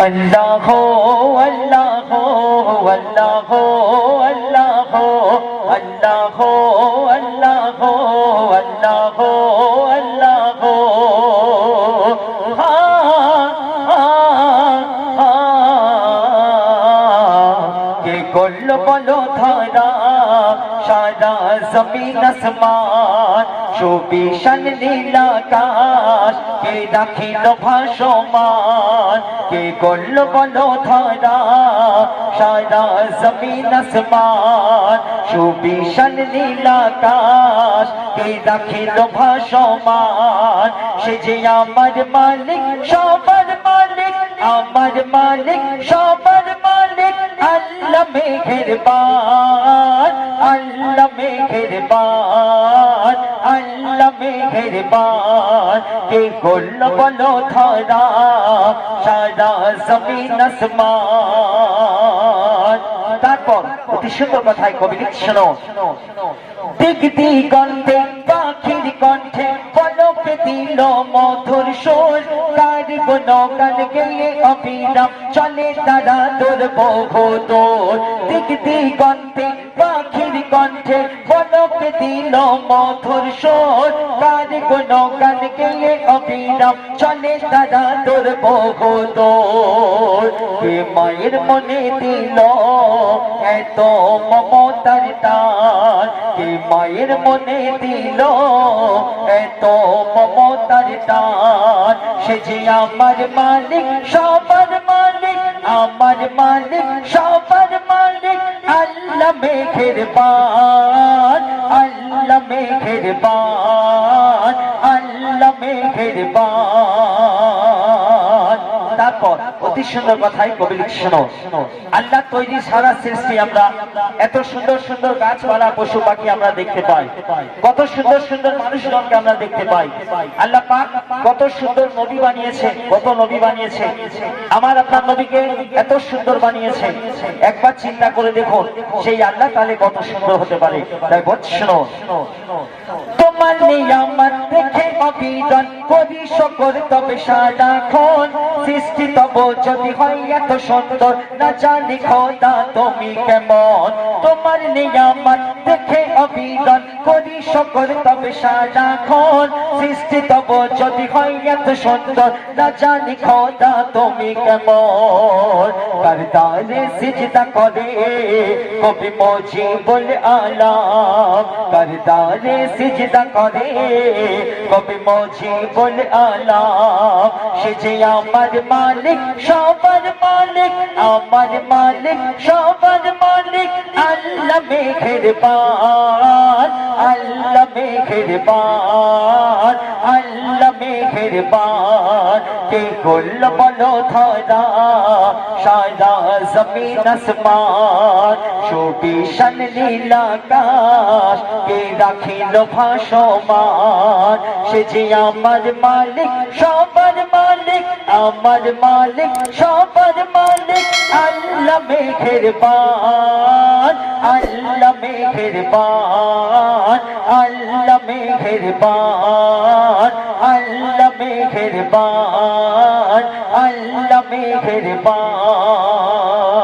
اللہ ہو اللہ ہو اللہ ہو اللہ ہو اللہ ہو اللہ ہو اللہ ہو اللہ ہو کہ अ भो تھارا সারা জমিন আসমান সুবিশাল নীলাকাশ কে রাখিল ভাসমান কে করল বলো ধারা সারা জমিন আসমান সুবিশাল নীলাকাশ কে রাখিল ভাসমান সে যে আমার মালিক সবার মালিক আমার মালিক, সবার মালিক, আল্লাহ মেঘের বান আল্লাহ মেঘের বান আল্লাহ মেঘের বান কে করল বলো ধরা, সারা জমিন আসমান। তারপর অতি সুন্দর কথায় কবি শোনো। দিক দিগন্তে পাখির কণ্ঠে, পলকে দিল মধুর সুর। তার গুণ গান গেয়ে অবিরাম চলে তারা তোর বহু তোর দিক দিগন্তে পাখির কণ্ঠে দিল মধুর সুর কার গুণ, গান অবিরাম চলে তারা তোর তোর মায়ের মনে দিল এত মমতার টান। কে মায়ের মনে দিল এত মমতার টান। সে যে আমার মালিক, সবার আমার মালিক সবার মালিক আল্লাহ মেঘের বান আল্লাহ মেঘের বান আল্লাহ মেঘের বান তারপর অতি সুন্দর কথাই কবি লিখছে শোনো আল্লাহ তৈরি সারা সৃষ্টি আমরা, এত সুন্দর সুন্দর গাছপালা, পশু পাখি আমরা দেখতে পাই। কত সুন্দর সুন্দর মানুষজনকে আমরা দেখতে পাই। আল্লাহ পাক কত সুন্দর নবী বানিয়েছে, কত নবী বানিয়েছে। আমার আপনার নবীকে এত সুন্দর বানিয়েছে। একবার চিন্তা করে দেখুন, সেই আল্লাহ তাহলে কত সুন্দর হতে পারে। তাই বলছি, শোনো। তোমার নিয়ামত দেখে অবিরন করি, শকর তবে সারাক্ষণ সৃষ্টি তব যদি হয় এত সুন্দর, না জানি খোদা তুমি কেমন। তোমার নিয়ামত দেখে অবিরন করি, শকর তবে সারাক্ষণ সৃষ্টি তব যদি হয় এত সুন্দর, না জানি খোদা তুমি কেমন। করতারে সিজদা করে কবি মজি বলে আলাম। করতারে সিজদা করে কবি মজি বলে আলাম। সে যে আমার মালিক সবার মালিক, আমার মালিক, সবার মালিক, আল্লাহ মেঘের পান আল্লাহ মেঘের পান আল্লাহ মেঘের পান কে করল বলো ধরা সারা জমিন আসমান সুবিশাল নীলাকাশ কে রাখিল ভাসমান। সে যে আমার মালিক, সবার মালিক, আমার মালিক সবার মালিক আল্লাহ মেঘের পান, আল্লাহ মেঘের পান, আল্লাহ মেঘের পান, আল্লাহ মেঘের পান, আল্লাহ মেঘের পান।